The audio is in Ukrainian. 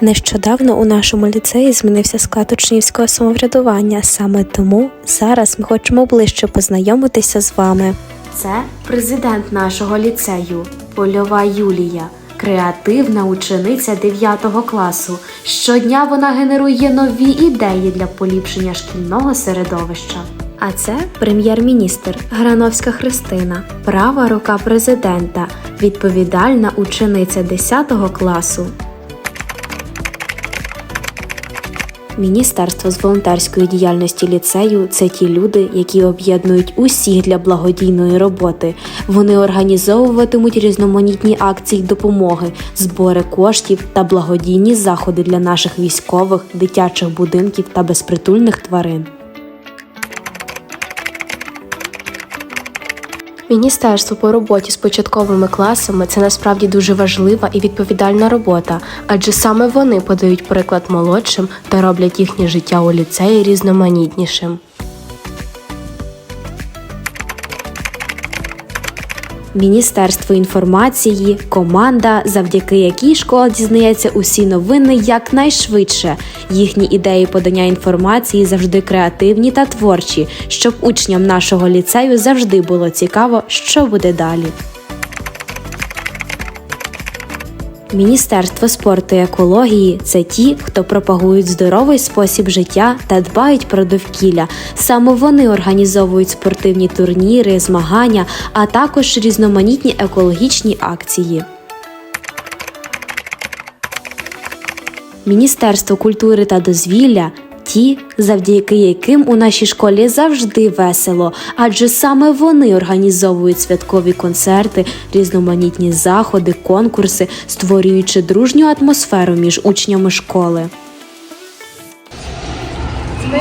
Нещодавно у нашому ліцеї змінився склад учнівського самоврядування. Саме тому зараз ми хочемо ближче познайомитися з вами. Це президент нашого ліцею Польова Юлія, креативна учениця 9 класу. Щодня вона генерує нові ідеї для поліпшення шкільного середовища. А це прем'єр-міністр Грановська Христина, права рука президента, відповідальна учениця 10 класу. Міністерство з волонтерської діяльності ліцею це ті люди, які об'єднують усіх для благодійної роботи. Вони організовуватимуть різноманітні акції допомоги, збори коштів та благодійні заходи для наших військових, дитячих будинків та безпритульних тварин. Міністерство по роботі з початковими класами це насправді дуже важлива і відповідальна робота, адже саме вони подають приклад молодшим та роблять їхнє життя у ліцеї різноманітнішим. Міністерство інформації, команда, завдяки якій школа дізнається усі новини якнайшвидше. Їхні ідеї подання інформації завжди креативні та творчі, щоб учням нашого ліцею завжди було цікаво, що буде далі. Міністерство спорту і екології це ті, хто пропагують здоровий спосіб життя та дбають про довкілля. Саме вони організовують спортивні турніри, змагання, а також різноманітні екологічні акції. Міністерство культури та дозвілля ті, завдяки яким у нашій школі завжди весело, адже саме вони організовують святкові концерти, різноманітні заходи, конкурси, створюючи дружню атмосферу між учнями школи. Ми